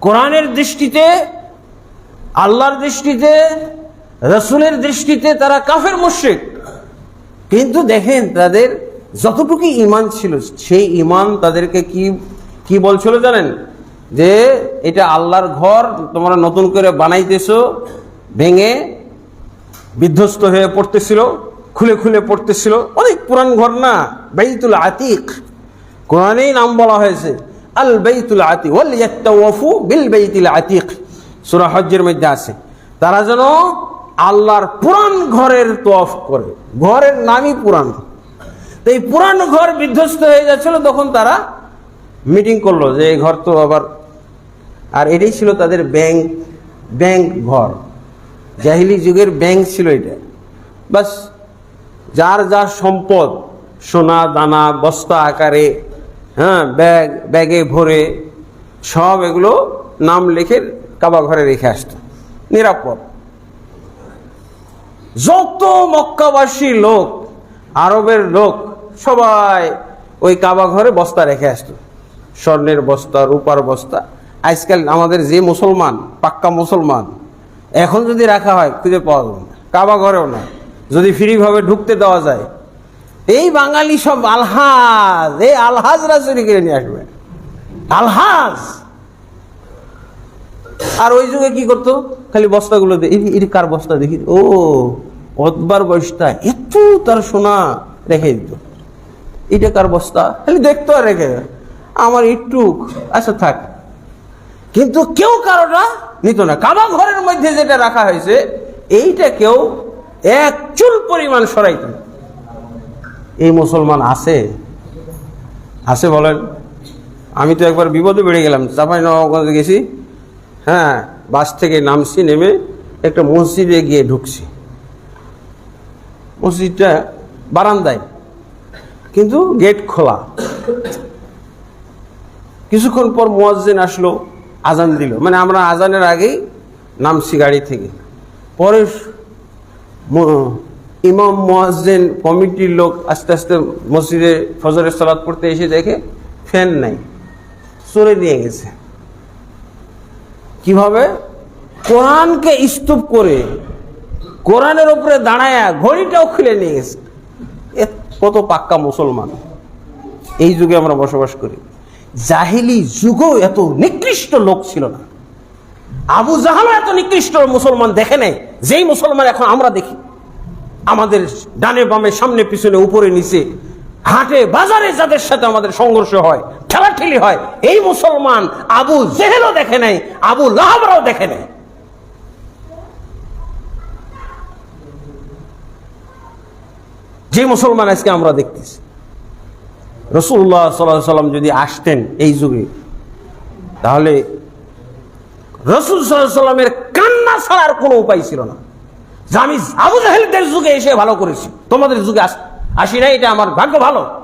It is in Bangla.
কোরআনের দৃষ্টিতে, আল্লাহর দৃষ্টিতে, রসুলের দৃষ্টিতে তারা কাফের, মুশ্রিক। কিন্তু দেখেন তাদের যতটুকু ইমান ছিল, সেই ইমান তাদেরকে কি কি বলছিল জানেন? যে এটা আল্লাহর ঘর, তোমরা নতুন করে বানাইতেছো, ভেঙে বিধ্বস্ত হয়ে পড়তেছিল, খুলে খুলে পড়তেছিল। অনেক পুরান ঘর না, বাইতুল আতিক। কোরআনেই নাম বলা হয়েছে। আল বাইতুল আতিক ওয়াল ইয়াত্তাওয়াফু বিল বাইতুল আতিক। সূরা হজ্জের মধ্যে আছে। তারা যেন আল্লাহর পুরান ঘরের তোয়াফ করে। ঘরের নামই পুরান তো এই পুরান ঘর বিধ্বস্ত হয়ে যাচ্ছিল, তখন তারা মিটিং করল যে এই ঘর তো আবার আর এটাই ছিল তাদের ব্যাংক ব্যাংক ঘর। জাহিলি যুগের ব্যাংক ছিল এটা। বাস, যার যার সম্পদ, সোনা, দানা, বস্তা, আকারে হ্যাঁ ব্যাগ, ব্যাগে ভরে সব এগুলো নাম লিখে কাবা ঘরে রেখে আসত। নিরাপদ। যত মক্কাবাসী লোক, আরবের লোক, সবাই ওই কাবা ঘরে বস্তা রেখে আসতো। স্বর্ণের বস্তা, রূপার বস্তা। আজকাল আমাদের যে মুসলমান, পাক্কা মুসলমান, এখন যদি রাখা হয়, খুঁজে পাওয়া যাবে না। কাবা ঘরেও না। যদি ফ্রিভাবে ঢুকতে দেওয়া যায় এই বাঙালি সব আলহাজ, এই আলহাজরা চুরি করে নিয়ে আসবে। আলহাজ! আর ওই যুগে কি করতো? খালি বস্তাগুলো এই কার বস্তা দেখি? ও, অতবার বস্তা, এত তার সোনা রেখে দিত। এটা কার বস্তা? খালি দেখতো আর রেখে আমার একটু আচ্ছা থাক। কিন্তু কেউ কারোটা নিত না। কাবা ঘরের মধ্যে যেটা রাখা হয়েছে, এইটা কেউ এক চুল পরিমাণ সরাইত না। এই মুসলমান আছে? আছে বলেন। আমি তো একবার বিপদে বেড়ে গেলাম চাপাই নবাবগঞ্জে গেছি। হ্যাঁ বাস থেকে নামছি, নেমে একটা মসজিদে গিয়ে ঢুকছি। মসজিদটা বারান্দায়, কিন্তু গেট খোলা। কিছুক্ষণ পর মোয়াজ্জেন আসলো, আজান দিল। মানে আমরা আজানের আগেই নামছি গাড়ি থেকে। পরে ইমাম মোয়াজ্জেন কমিটির লোক আস্তে আস্তে মসজিদে ফজরের সালাত পড়তে এসে দেখে ফ্যান নাই চলে নিয়ে গেছে। কীভাবে? কোরআনকে স্তূপ করে কোরআনের উপরে দাঁড়ায়া ঘড়িটাও খুলে নিয়ে গেছে। এ কত পাক্কা মুসলমান। এই যুগে আমরা বসবাস করি। জাহিলি যুগও এত নিকৃষ্ট লোক ছিল না। আবু জাহালও এত নিকৃষ্ট মুসলমান দেখে নেই, যেই মুসলমান এখন আমরা দেখি। আমাদের ডানে বামে, সামনে, পিছনে, উপরে, নিচে, হাটে, বাজারে যাদের সাথে আমাদের সংঘর্ষ হয়, ঠেলাঠেলি হয়, এই মুসলমান আবু জেহেলও দেখে নাই, আবু লাহাবরাও দেখে নাই। যে মুসলমান আজকে আমরা দেখতেছি রসুল্লাহ সাল্লাহ সাল্লাম যদি আসতেন এই যুগে, তাহলে রসুল সাল্লাহ সাল্লামের কান্না ছাড়ার কোনো উপায় ছিল না। যে আমি আবু জাহেলদের যুগে এসে ভালো করেছি। তোমাদের যুগে আস- না এটা আমার ভাগ্য ভালো।